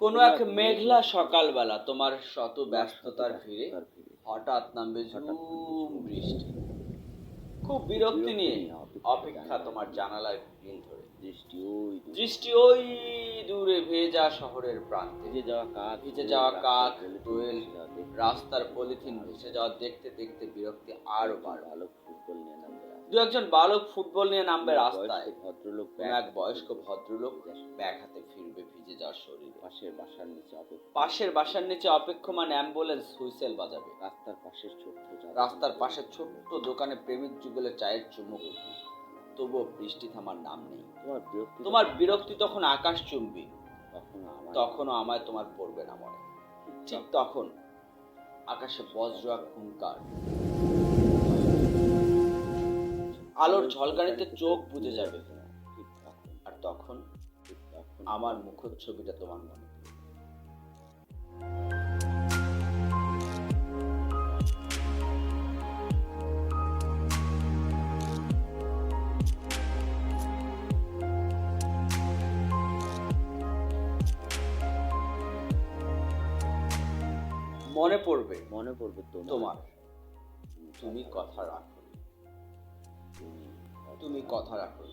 কোনো এক মেঘলা সকালবেলা তোমার শত ব্যস্ততার ভিড়ে হঠাৎ নামবে ঝুম বৃষ্টি। খুব বিরক্তি নিয়ে অপেক্ষা তোমার জানালার গ্রিল ধরে। দৃষ্টি ওই। দৃষ্টি ওই দূরে ভেজা শহরের প্রান্তে। ভিজে যাওয়া কাক ভিজে যাওয়া কাক দোয়েল রাস্তার পলিথিন ভেসে যাওয়া দেখতে দেখতে বিরক্তি আরও বাড়বে ভালো ফুটবল নিয়ে নামবে। দু একজন বালক ফুটবল নিয়ে নামবে রাস্তায়। ভদ্রলোক এক বয়স্ক ভদ্রলোক ব্যাগ হাতে ফিরবে ভিজে যাওয়ার শরীরে। পাশের বাসার নিচে পাশের বাসার নিচে অপেক্ষমান অ্যাম্বুলেন্স হুইসেল বাজাবে। রাস্তার পাশের ছোট্ট রাস্তার পাশে ছোট্ট দোকানে প্রেমিক যুগলের চায়ের চুমুক তবুও বৃষ্টি থামার নাম নেই। তোমার বিরক্তি তোমার বিরক্তি তখন আকাশ চুম্বি। তখনও আমায় তোমার পড়বে না মনে। ঠিক তখন আকাশে বজ্র হুঙ্কার। আলোর ঝলকানিতে চোখ বুঝে যাবে। আর তখন আমার তখন ছবিটা তোমার মনে মনে পড়বে। মনে পড়বে তোমার। তুমি কথা রাখো। তুমি কথা রাখো।